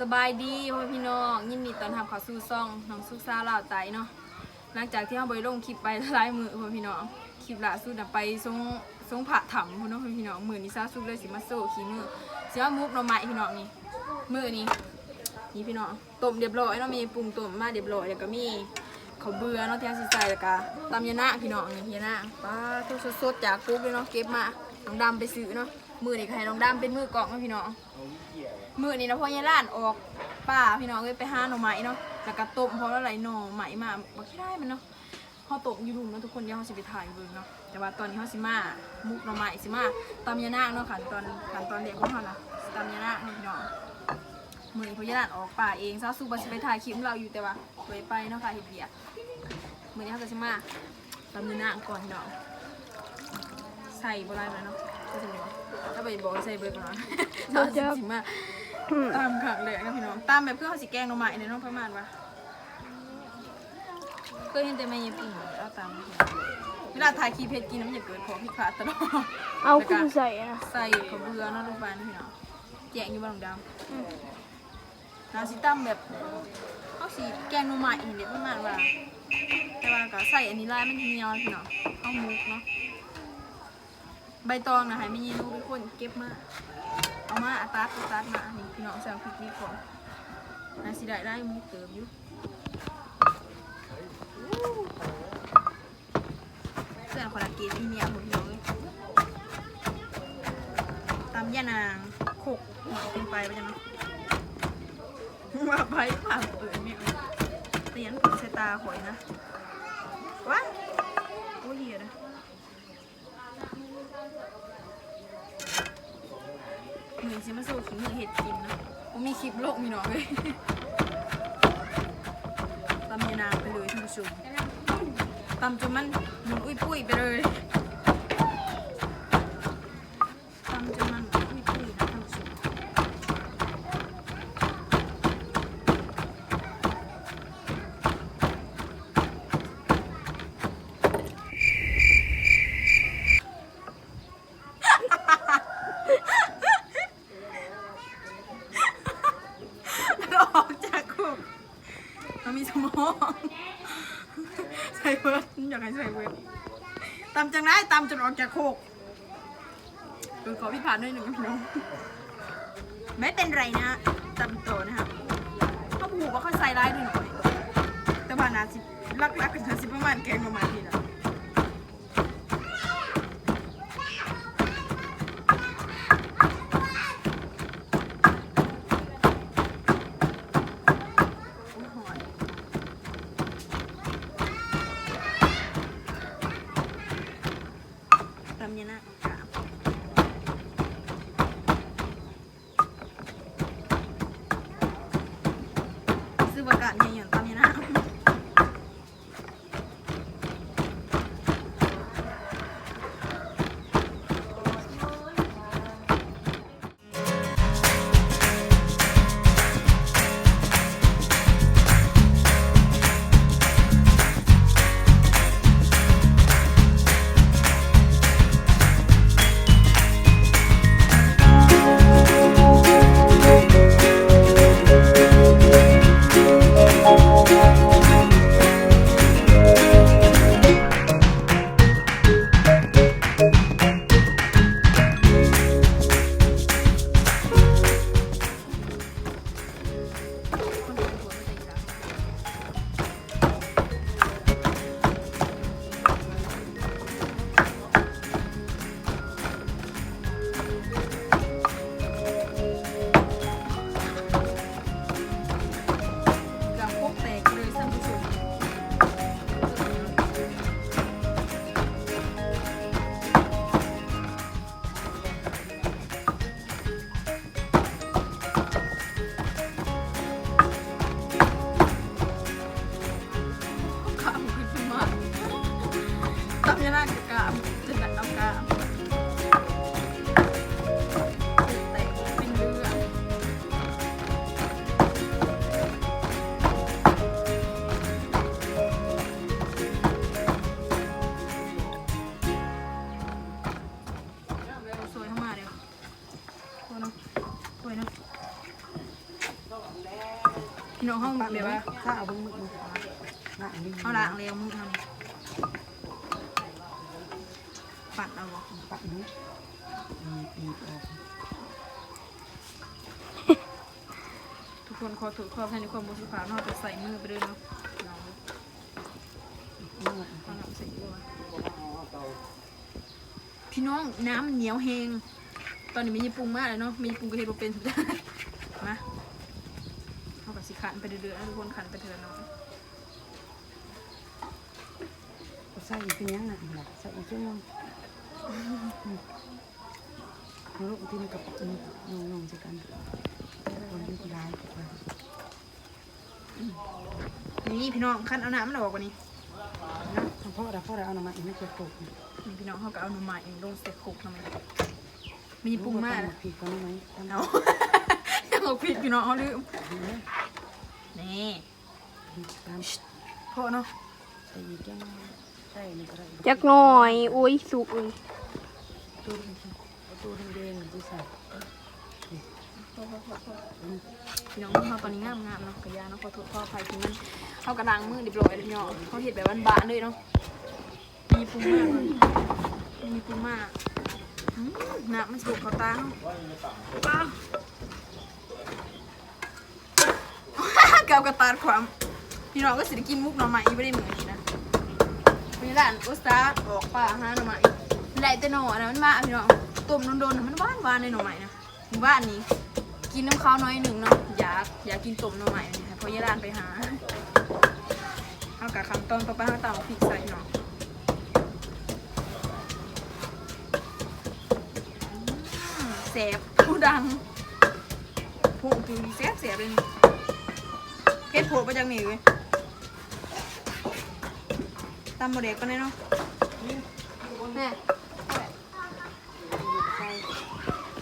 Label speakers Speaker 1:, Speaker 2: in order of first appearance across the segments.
Speaker 1: สบายดีพ่อพี่น้องยินดีตอนรับเข้าสู่ซ่องน้องสุกซาลาวไตเนาะหลังจากที่เราไปลงคลิปไปหลายมือพ่อพี่น้องคลิปล่าสุดนะไปทรงทรงผะถ่ำพ่อน้องพ่อพี่น้องมือนี้ซาสุกเลยสิมาโซ่ขี้มือเสียมุกหน่อไม้พี่น้องนี่มือนี้นี่พี่น้องต้มเรียบร้อยเนาะมีปรุงต้มมาเรียบร้อยแล้วก็มีเขาเบื่อเนาะที่เราใส่แล้วก็ตำยะนางพี่น้องนี่ยะนางป้าทุกสดๆจากกุ๊กเลยเนาะเก็บมาน้องดำไปซื้อเนาะมือนี้ก็ให้น้องดำเป็นมือกล่องเนาะพี่น้อง มือนี้นะพ่อยายล้านออกป่าพี่น้องเอ้ยไปหาหน่อไม้เนาะแล้วก็ต้มเพราะอะไรหน่อไม้มาบ่คิดได้มันเนาะเขาต้มอยู่รุมเนาะทุกคนเดี๋ยวเขาสิไปถ่ายเบิ่งเนาะแต่ว่าตอนนี้เขาสิมามุกหน่อไม้สิมาตำยานางเนาะขั้นตอนขั้นตอนเด็กของเขานะสิตำยานางเนาะพี่น้องมือนี้พ่อยายล้านออกป่าเองซาสูบสิไปถ่ายคลิปเราอยู่แต่ว่าเคยไปเนาะค่ะเฮ็ดเบียกมือนี้เขาก็สิมาตำยานางก่อนพี่น้องใส่บ่ได้เลยเนาะก็จะมีถ้าไปบอกให้ใส่เบิดก่อนเนาะซาสิมา ตามขังเลยนะพี่น้องตามแบบเพื่อเขาสิแกงหน่อไม้เนี่ยเน้องประมาณว่าเคยเห็นแต่แม่ยิปิ่งเอาตามมาเวลาถ่ายคลิปเพจกินน้ำจะเกิดพอพิดพลาดตลอด
Speaker 2: เอาขึ้นใส่นะ
Speaker 1: ใส่ข้าวเบื่อเนาะลูกบานพี่น้องแจงอยู่บ้านดำนาสิตั้มแบบเขาสิแกงหน่อไม้เห็นเด็ดประมาณว่าแต่ว่าก็ใส่อันนี้ลายมันเหนียวพี่น้องเอามุกเนาะใบตองนะให้ไม่ยีลูกเป็นคนเก็บมาเมาอัตัดอัตัดมานี่พี่น้องใส่พริกนี่ก่อนนาสิได้ได้มูเติมอยู่เสื้อคนละเกตอีเมียผมพี่น้องเลยตำยานางขกหมาเป็นไปไปจังนะว่าไปผ่านเปิดเนี่ยเตียนผมใส่ตาข่อยนะว้าโอ้ยเหี้ยนะ มือซิมาสู้ขิงมือเห็ดกินนะผมมีคลิปโลกมีหน่องเลยตำยานางไปเลยท่านผู้ชมตำจนมันหมุนอุ้ยปุ้ยไปเลยตำจนมันหมุนอุ้ยปุ้ยนะท่านผู้ชมแล้วออกจากคุก มีสมองใส่เวิร์ดอยากให้ใส่เวิร์ดตำจังไรตำจนออกจากคุกดูขอพี่ผ่านด้วยหนึ่งพี่น้องไม่เป็นไรนะตำโตนะครับเขาผูกว่าเขาใส่ร้ายด้วยหน่อยแต่ว่านาสิลักๆกันนาสิประมาณแกงประมาณนี้แหละ แบบว่า
Speaker 3: ถ้าเอาเบิ่งมึกมึกหน้าอันนี้
Speaker 1: เอาล้างแล้วมึงเอานี่ปัดเอาบ่
Speaker 3: ปัดนี้มีปีกออก
Speaker 1: ทุกคนขอถูกขอให้ในความบริสุทธิ์นอกจากใส่มือไปด้วยเนาะน้อง
Speaker 3: เมื่อ
Speaker 1: เอาน้ำใส่ด้วยพี่น้องน้ำเหนียวแหงตอนนี้มีญี่ปุ่งมากเลยเนาะมีญี่ปุ่งก็เฮ็ดบ่เป็นสุดท้ายมาเอากับสิขัน ไปเรื่อยๆนะทุกคนขันไปเถอะเนาะ
Speaker 3: ใส่เป็นยังไงล่ะใส่อีกชั่วโมงเอาลูกที่มันกับปักนี่งงๆสิกันคนที่ได้กัน
Speaker 1: นี่พี่น้องขันเอาน้ำมันออกกว่านี้
Speaker 3: นะพ่อเราพ่อเราเอาหน่อไม้ไม่เคยปลูก
Speaker 1: นี่พี่น้องเขาก็เอาหน่อไม้เองลงใส่คุกทำไมมีญี่ปุ่งมาก
Speaker 3: ผิดกันไหม
Speaker 1: เอาเอาผิดพี่น้องเขาลืม นี่
Speaker 3: ตาม
Speaker 1: โทษเนาะ
Speaker 3: ใส่อีกยังใส่นี่ก็ได้
Speaker 2: จักหน่อยโอ้ยสุกเลย
Speaker 3: ตู้ตู้แดงๆที่ใส่
Speaker 1: พี่น้องเขาตอนนี้งามงามๆเนาะกระยาเนาะขอโทษขออภัยที่มันเขากระดังมือเรียบร้อยเลยพี่น้องเขาเห็ดแบบบ้านๆเลยเนาะมีปุ่มมากเลยมีปุ่มมากอืมน้ำมันสุกเขาตาเขาป้า เกากระตาดความพี่น้องก็สิได้กินมุกหน่อไม้ไม่ได้เหมือนนี้นะมีร้านอุตสาห์ออกป่าหาหน่อไม้ไหลแต่หน่อนะมันมาพี่น้องต้มโดนๆนะมันหวานหวานในหน่อไม้นะหมู่บ้านนี้กินน้ำข้าวน้อยหนึ่งเนาะอยากอยากกินต้มหน่อไม้เนี่ยเพราะยายร้านไปหาเอากะคำต้นป้าป้าเขาตำพริกใส่เนาะอืมแสบผู้ดังผู้คือแสบแสบเลยนี่ เก็ดโผล่ไปจากนี่เว้ยตำโมเด็กกันเลยเนาะแน่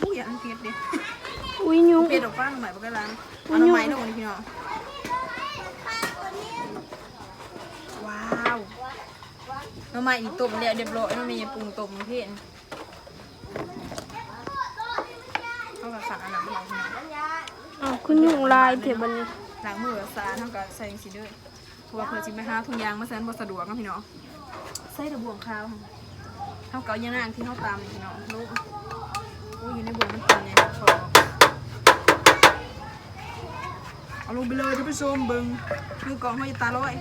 Speaker 1: ผู้อยากมันเผ็ดดิ
Speaker 2: อุ้ยยุง
Speaker 1: เป็ดออกฟ้าหน่อไม้ปกติร้านเอาหน่อไม้ดอกนี้พี่น้องว้าวหน่อไม้อีกตุ่มเดียวเรียบร้อยมันมีปรุงตุ่มเพี้ยนเขากับสั่งอันนั้นเราพี่น้อง
Speaker 2: อ้าวคุณยุงลายเถอะบัดนี้
Speaker 1: ล้างมือสะอาดเท่ากับใส่สีด้วยเพราะว่าเพื่อจิไปหาถุงยางมาแซนบ่สะดวกนะพี่น้องใส่ตะบวงข้าวเท่ากับยานางที่เขาตามนี่พี่น้องลูกอู้อยู่ในบวงมันเป็นเนี่ยขอเอาลงไปเลยท่านผู้ชมเบิ้งคือกล่องห้อยตาลอย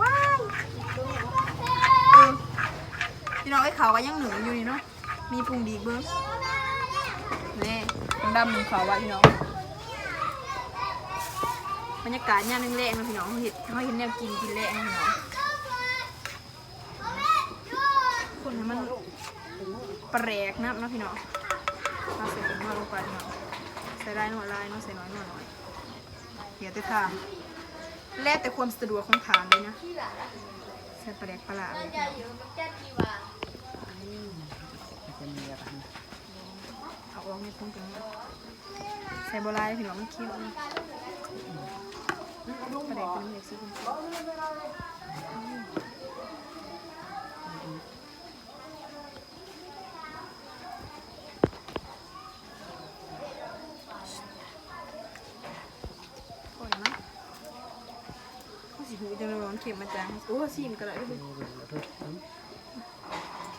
Speaker 1: ว้าวเออพี่น้องไอ้ขาวว่ายังหนึ่งอยู่นี่เนาะมีปรุงดีอีกเบิ้งนี่ดำๆหนึ่งขาวไว้พี่น้อง บรรยากาศยามแรงๆนะพี่น้องเขาเห็นเขาเห็นแนวกินกินแรงนะพี่น้องคนให้มันแปลกนะนะพี่น้องเราใส่ผงนัวลงไปพี่น้องใส่ได้หน่อยลายเนาะใส่น้อยหน่อยหน่อยเดี๋ยวแต่ทาแล้วแต่ความสะดวกของทานเลยนะใส่แปลกปร้าเลยพี่น้อง
Speaker 3: จะมีอะไร
Speaker 1: เอาออกในพุงตรงนี้ใส่โบราณพี่น้องมันเคี้ยว ปลาแดกเขาสีหูจะนอนเข็มมาจังโอ้ชิมกันเลย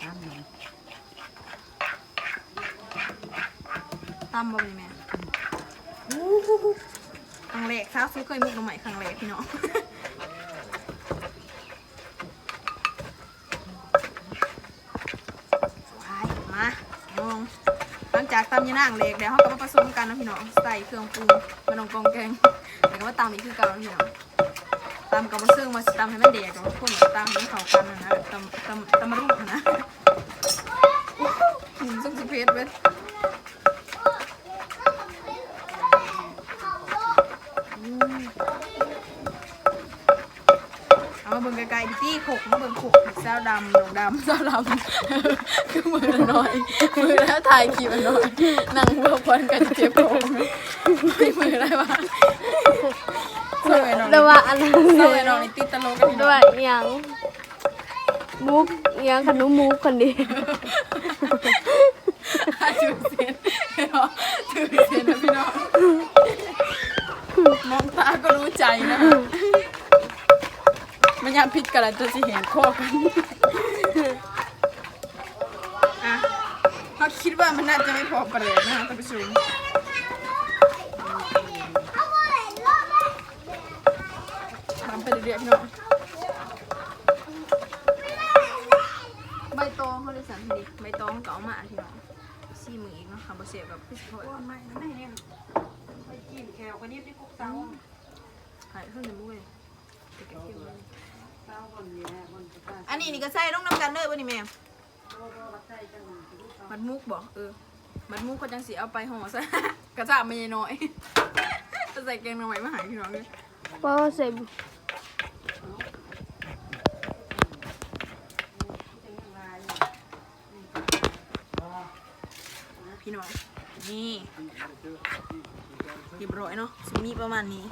Speaker 3: ตามหน่อย
Speaker 1: ตำบ่เป็นแม่ รั้งแรกท้าซื้อเคยมุกมาใหม่ครั้งแรกพี่น้องว้ายมาลองหลังจากตำยานางเล็กเดี๋ยวเขาก็มาผสมกันนะพี่น้องใส่เครื่องปรุงมาลงกองแกงแล้วก็มาตำอีกคือเก่าพี่น้องตำกับมะซึ่งมาตำให้มันเด็กกับคนตำให้เข้ากันนะนะตำตำตำมะรุ่งนะอู้หูหินสุกสิเพชรเว้ย ไกลๆดิตี้ขกมาเบิ่งขกเจ้าดำหลงดำเจ้าดำคือมือละน้อย มือแล้วถ่ายคลิปอันน้อยนั่งเบิ่งพรกันเจ็บของไม่มืออะไรวะเศร้าไอ้น้อง
Speaker 2: แต่ว่าอันนั้น
Speaker 1: เศร้า
Speaker 2: เล
Speaker 1: ไอ้
Speaker 2: ย
Speaker 1: น้องนี่ติดตลกกันพี่
Speaker 2: แต่
Speaker 1: น้อง
Speaker 2: ว่าอหย่างมุกอหย่างขนมมุกคนเดียว
Speaker 1: ถือเซนถือเซนนะพี่น้องมองตากัน ยาพิษกันแล้วจะสิเห็นโคกันอะเขาคิดว่ามันน่าจะไม่พอประเด็นนะท่านผู้ชมทำไปเรื่อยๆพี่น้องใบตองเขาเลยสั่นทีใบตองก็เอามาพี่น้องซี่มืออีกเนาะค่ะบเสียแบบพี่สอย
Speaker 3: ไม่ไม่เนี่ยไปกินแขวกันนี่ที่กุ๊กเตา
Speaker 1: หายขึ้นเลย อันนี้นี่ก็ใส่ลงน้ำกันเลยวันนี้แม่
Speaker 3: โอ้โหรักใจจังเลย
Speaker 1: มัดมุกบอกเออ มัดมุกก็จังสีเอาไปห่อซะกระจาบไม่น้อยจะใส่แกงหน่อไม้มาใหายพี่น้องเลย
Speaker 2: เพราะว่าใส่
Speaker 1: พี่น้องนี่เรียบร้อยเนาะสมีประมาณนี้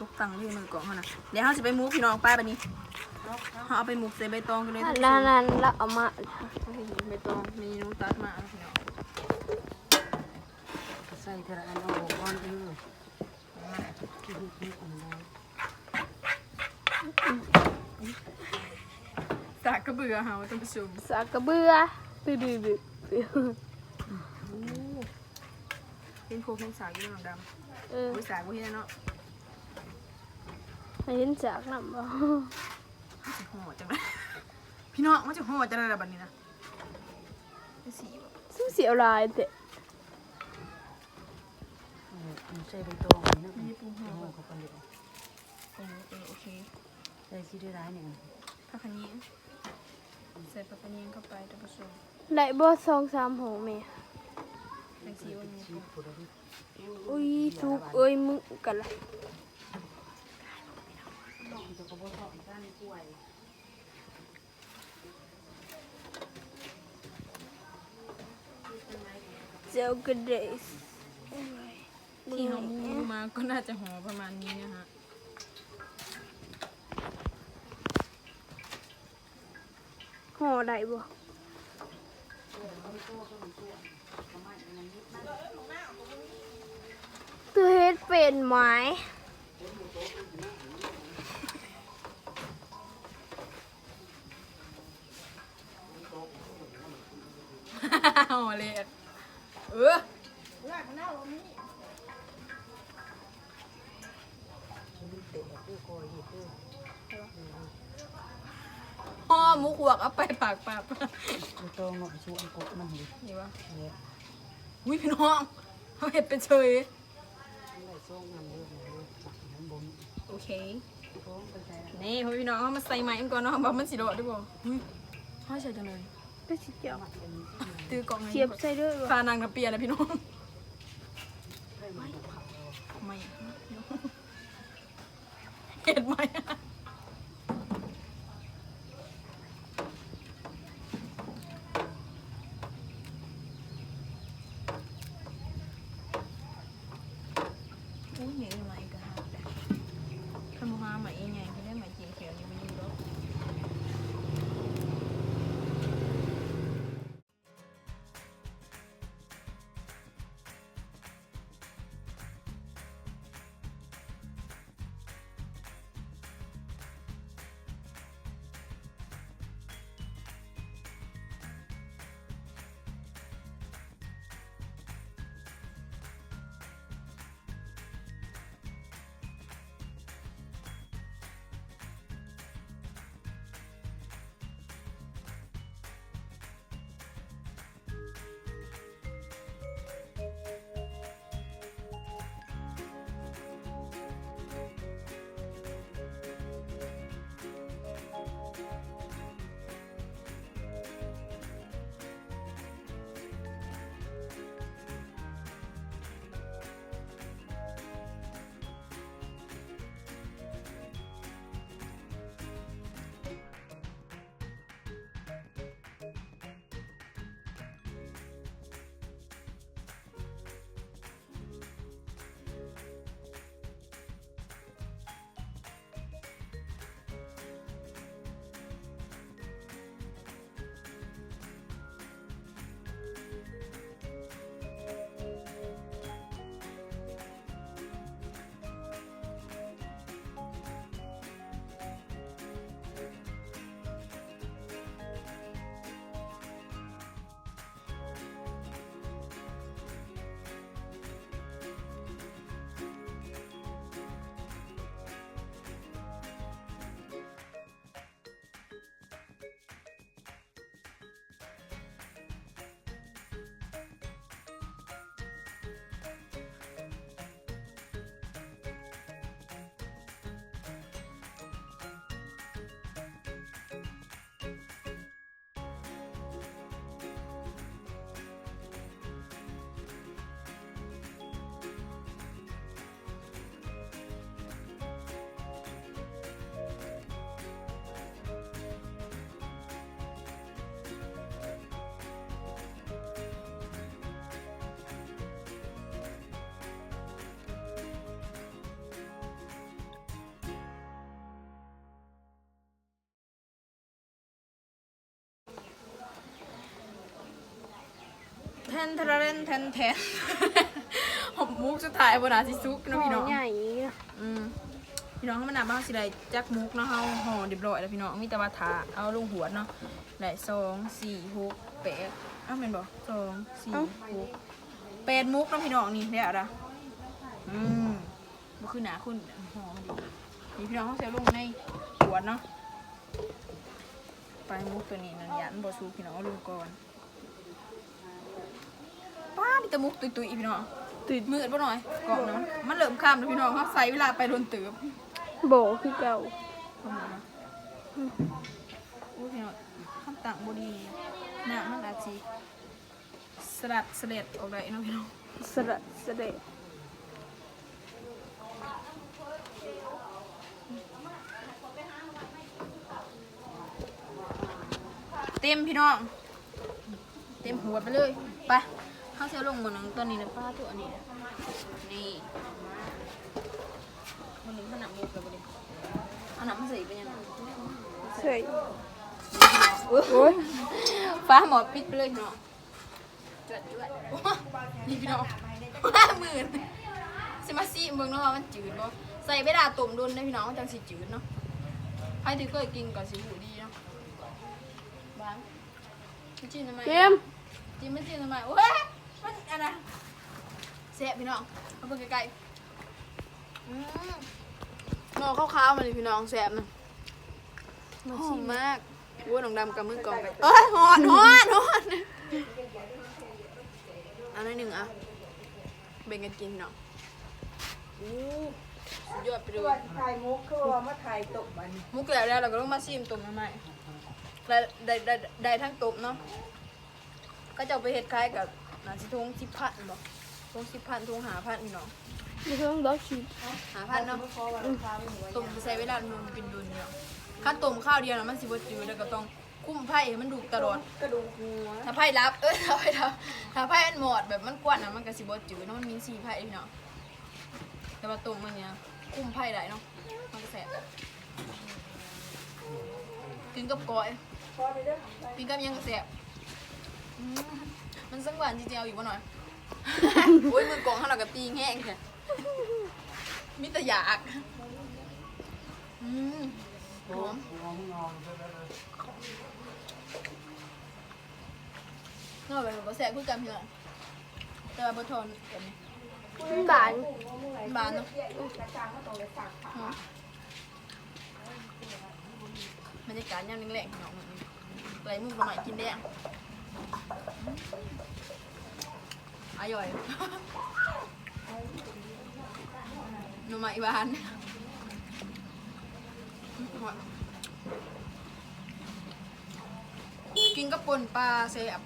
Speaker 1: ตกตังที่มือกล่องเขานะเดี๋ยวเขาจะไปมุกพี่น้องป้าแบบนี้ เขาเอาไปมุกใส่ใบตองกันเลย
Speaker 2: อั
Speaker 1: ทุ
Speaker 2: น
Speaker 1: กค
Speaker 2: นั้น
Speaker 1: น
Speaker 2: นั้นแล้วเอามา
Speaker 1: เขาเห็นใบตองเมนูตัดมาพี่น้อง
Speaker 3: ใส่เทระอันเอาก้อนเออกินกินอันนั้น
Speaker 1: สากกระเบือเฮาท่านผู้ชม
Speaker 2: สากกระเบือดื้อดื้อดื้อดื้อ
Speaker 1: เป็นโคกเป็นสากอยู่น้องด
Speaker 2: เออำ
Speaker 1: อุ้ยสากบ่เห็นเนาะ
Speaker 2: ให้เห็นจากน้ำบ่
Speaker 1: มันจะห่อจังเลยพี่น้องมันจะห่อจังเลยแบบนี้นะเป็นสีบ่
Speaker 2: ซึ่งเสียวลายแต่
Speaker 3: ใส่ใบตองนี่นะ
Speaker 1: มีปูห่อ
Speaker 3: โอ้
Speaker 1: บ่
Speaker 3: เขาคนเดียว
Speaker 1: เออเออโอเค
Speaker 3: ใส่ซีได้ร้ายเนี่ย
Speaker 1: ผักขะนี้ใส่ผักขะนี้เข้าไปท่านผู้ชม
Speaker 2: ได้บ่สองสามหงแม่
Speaker 1: เป็นสีวันนี้
Speaker 3: ชีพคนละที่
Speaker 2: อุ้ยทุกเอ้ยมึงกันละ
Speaker 3: จะก็บ่ชอบด้านกล้วย
Speaker 2: เจ้ากระเดส
Speaker 1: ที่เขามูมาก็น่าจะห่อประมาณนี้นะฮะ
Speaker 2: ห่อได้บ่ตัวเฮ็ดเป็นไหม
Speaker 1: ห่อเลยอะเออ
Speaker 3: เตะคือคอยคือ
Speaker 1: ห่อหมุกหวกเอาไปปากปาก
Speaker 3: ใบตองเนาะชูอันกบมันดิ
Speaker 1: นี่วะ
Speaker 3: เนี่ย
Speaker 1: อุ้ยพี่น้องเขาเห็ดเป็นเฉย
Speaker 3: ได้ส่งมันเยอะเลยน้ำบน
Speaker 1: โอเค
Speaker 3: โค้งไปใส่
Speaker 1: นี่พ่อพี่น้องเอามาใส่ไม้ก่อนเนาะบอกมันสิโดดด้วยบ่อุ้ยเขาใส่จังเลย
Speaker 2: ก็สิเจียว
Speaker 1: ตื้อกล่องให้
Speaker 2: เสียบใส่ด้วยบ่
Speaker 1: พานางกระเปียนะพี่น้องไม่เห็ดไหม นทะเลนแทนแทนหอมมุกสุดท้ายบนอาสิซุกเนาะพี่น้อง
Speaker 2: ใหญ่
Speaker 1: อืมพี่น้องเขามันหนาบ้างสิได้จักมุกเนาะเฮาห่อเรียบร้อยแล้วพี่น้องมีแต่ว่าทาเอาลงหัวเนาะได้สองสี่หกแปดอ้าวแม่นบ่สองสี่หกแปดมุกเนาะพี่น้องนี่เดี๋ยวอะอืมบ่คือหนาคุณห่อมันดีนี่พี่น้องเขาเสียลงในหัวเนาะไปมุกตัวนี้นั่นยันบ่ซูพี่น้องเอาลงก่อน ป้ามีแต่มุกตุยๆพี่น้อง
Speaker 2: ตื่น
Speaker 1: มืดป่หน่อยกล่องนะมันมันเริ่มข้ามแล้วพี่น้องเขาใส่เวลาไปโดนตืบ
Speaker 2: โบคือเก่า
Speaker 1: เข้ามานะอู้พี่น้องข้ามต่างบดีหน้ามันอาจสิสลัดเสล็ดออกได้เนาะพี่น้อง
Speaker 2: สระเสด็จ
Speaker 1: เต็มพี่น้อง เต็มหัวไปเลยไปเขาเสียลงหมดหนึ่งตัวนี้นะป้าตัวอันนี้นะนี่มันหนึ่งขนาดมุกเลยบดีเอาหนังมาใส่เป็นยังไง
Speaker 2: ใส่
Speaker 1: โอ้ยฟ้าหมอปิดไปเลยพี่น้องจวดจวดนี่พี่น้องห้าหมื่นสิมาซีเบิ่งเนาะว่ามันจืดบ่ใส่เวลาต้มดุนได้พี่น้องมันจังสิจืดเนาะใครที่เคยกินก็สิหูดีเนาะบ้างไม่จิ้มทำไม
Speaker 2: เกม
Speaker 1: จิ้มไม่จิ้มทำไมโอ้ยมัน อันนั้นแซ่บพี่น้องเอาไปใกล้ๆอืมหม้อข้าวๆมาเลยพี่น้องแซ่บนะหอมมากวัวหนองดำกับมือกองไปเอ้ยหอนหอนหอนอันนี้หนึ่งอะเบ่งกันกินเนาะอู้สุดยอดไปเลย
Speaker 3: ถ่ายมุกคือว่ามาถ่ายตกบัน
Speaker 1: มุกแล้วแล้วเราก็ต้องมาชิมตุ่มใหม่ๆได้ได้ได้ได้ทั้งตุ่มเนาะก็จะเอาไปเฮ็ดคล้ายกับห นาสิทุงสิบพันบอกทุงสิบพันทุงหาพันพี่น้อง
Speaker 2: ไม่ต้องล็อกชี
Speaker 1: หาพันเนาะตุ่มใช้เวลามันเป็นดุนเนาะถ้าตุ่มข้าวเดียวนะมันสิบจืดแล้วก็ต้องคุ้มไผ่ให้มันดูตลอด
Speaker 3: กระดูกหัว
Speaker 1: ถ้าไพ่รับเออถ้าไพ่รับถ้าไพ่มันหมดแบบมันกวนนะมันก็สิบจืดเนาะมันมีสี่ไพ่พี่เนาะแต่ว่าตุ่มมันเนี้ยคุ้มไพ่ได้เนาะมันก็แสบกินกับก้อยกินกับหยังก็แสบอื มมันสังหวานจริงๆเอาอยู่บ่หน่อย โอ้ยมือกองข้างหลังกับตีงแห้งแค่มิตรอยากอืมหอมนอกไปมันก็แสบคือกันพี่น้องแต่ว่าบ่ทนแบบนี้
Speaker 2: บาน
Speaker 1: บานเนาะบรรยากาศยามแรงๆเนาะไหลมุกหน่อยกินแดง อร่อย หน่อไม้บานกินกับปนปลาเสียบ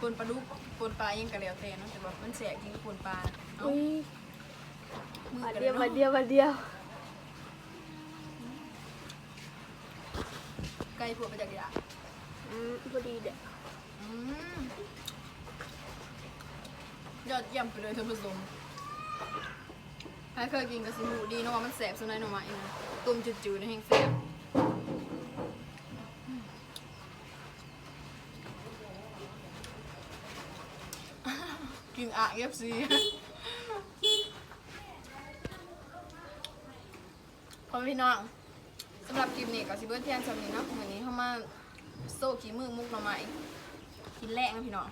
Speaker 1: ปนปลาดุกปนปลายังกะเหลียวเตนเนาะแต่ว่ามันเสียกินกับปนปลาเอ้า
Speaker 2: อุ้ย
Speaker 1: มือ
Speaker 2: มา
Speaker 1: กัน
Speaker 2: เดียว
Speaker 1: เนาะ
Speaker 2: มาเดียวมาเดียว
Speaker 1: ไก่ผัวไปจากกีฬา
Speaker 2: อืมพอดีเด็ก
Speaker 1: อืม ยอดเยี่ยมไปเลยท่านผู้ชมใครเคยกินกระสิหมูดีเนาะว่ามันแสบสุดในหน่อไม้นะต้มจืดๆในแห้งแสบกินอะเอฟซีพอพี่น้องสำหรับคลิปนี้ก็สิเบิร์เทียนสำนี้เนาะวันนี้เข้ามาโซ่ขี้มือมุกหน่อไม้ กินแรงนะพี่น้อง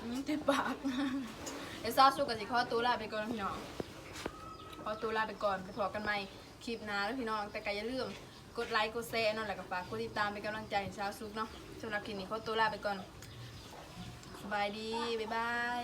Speaker 1: อืมเต็มปากเดี๋ยวซาสู้กับสิขอตัวลาไปก่อนนะพี่น้องขอตัวลาไปก่อนไปพอกันใหม่คลิปหน้าแล้วพี่น้องแต่ก็อย่าลืมกดไลค์กดแชร์นั่นแล้วก็ฝากกดติดตามเป็นกำลังใจให้ชาซุกเนาะสำหรับคลิปนี้ขอตัวลาไปก่อนสบายดีบ๊ายบาย